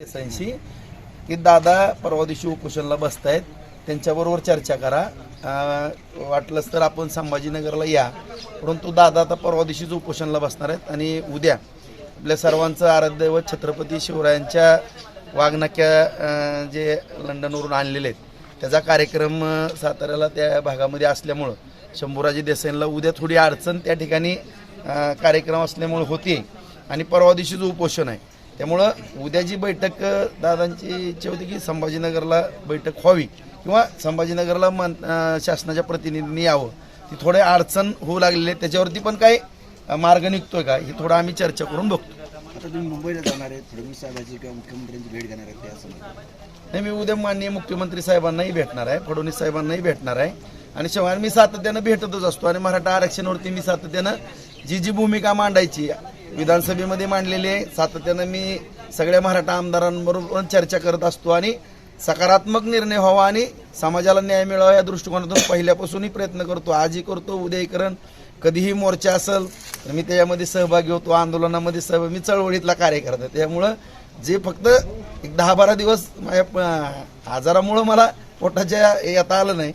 ऐंशी की दादा परवा दिवशी उपोषणला बसतायत त्यांच्याबरोबर चर्चा करा. वाटलंच तर आपण संभाजीनगरला या. परंतु दादा आता परवा दिवशीच उपोषणला बसणार आहेत आणि उद्या आपल्या सर्वांचं आराध्य व छत्रपती शिवरायांच्या वाघनाक्या जे लंडनवरून आणलेले आहेत त्याचा कार्यक्रम साताऱ्याला त्या भागामध्ये असल्यामुळं शंभूराजे देसाईंना उद्या थोडी अडचण त्या ठिकाणी कार्यक्रम असल्यामुळे होती आणि परवा दिवशीच उपोषण आहे. त्यामुळं उद्या जी बैठक दादांची इच्छा होती की संभाजीनगरला बैठक व्हावी किंवा संभाजीनगरला मन शासनाच्या प्रतिनिधींनी यावं. ती थोडे अडचण होऊ लागलेली आहे त्याच्यावरती पण काय मार्ग निघतोय का? हे थोडं आम्ही चर्चा करून बघतो. आता तुम्ही मुंबईला जाणार आहे फडणवीस साहेबांची किंवा मुख्यमंत्र्यांची भेट घेणार आहे असं नाही मी उद्या माननीय मुख्यमंत्री साहेबांनाही भेटणार आहे. फडणवीस साहेबांनाही भेटणार आहे. आणि शिवाय मी सातत्यानं भेटतच असतो आणि मराठा आरक्षणावरती मी सातत्यानं जी जी भूमिका मांडायची विधानसभेमध्ये मांडलेले आहे सातत्यानं मी सगळ्या मराठा आमदारांबरोबर चर्चा करत असतो आणि सकारात्मक निर्णय व्हावा आणि समाजाला न्याय मिळावा या दृष्टिकोनातून पहिल्यापासूनही प्रयत्न करतो. आजही करतो उद्याही करण. कधीही मोर्चा असेल तर मी त्याच्यामध्ये सहभागी होतो आंदोलनामध्ये सहभागी मी चळवळीतला कार्यकर्ता आहे. त्यामुळं जे फक्त एक दहा बारा दिवस माझ्या आजारामुळं मला पोटाच्या येता आलं नाही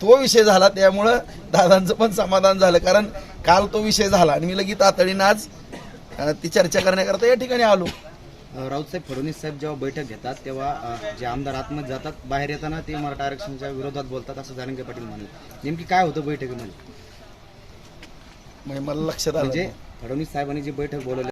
तो विषय झाला. त्यामुळं दादांचं पण समाधान झालं. कारण काल तो विषय झाला आणि मी लगेच तातडीनं आज ती चर्चा करण्याकरता या ठिकाणी आलो. राऊतसाहेब फडणवीस साहेब जेव्हा बैठक घेतात तेव्हा जे आमदार आतमध्ये जातात बाहेर येताना ते मराठा आरक्षणाच्या विरोधात बोलतात असं जारंगे पाटील म्हणाले नेमकी काय होतं बैठकीमध्ये? म्हणजे मला लक्षात आलं म्हणजे. फडणवीस साहेबांनी जी बैठक बोलवली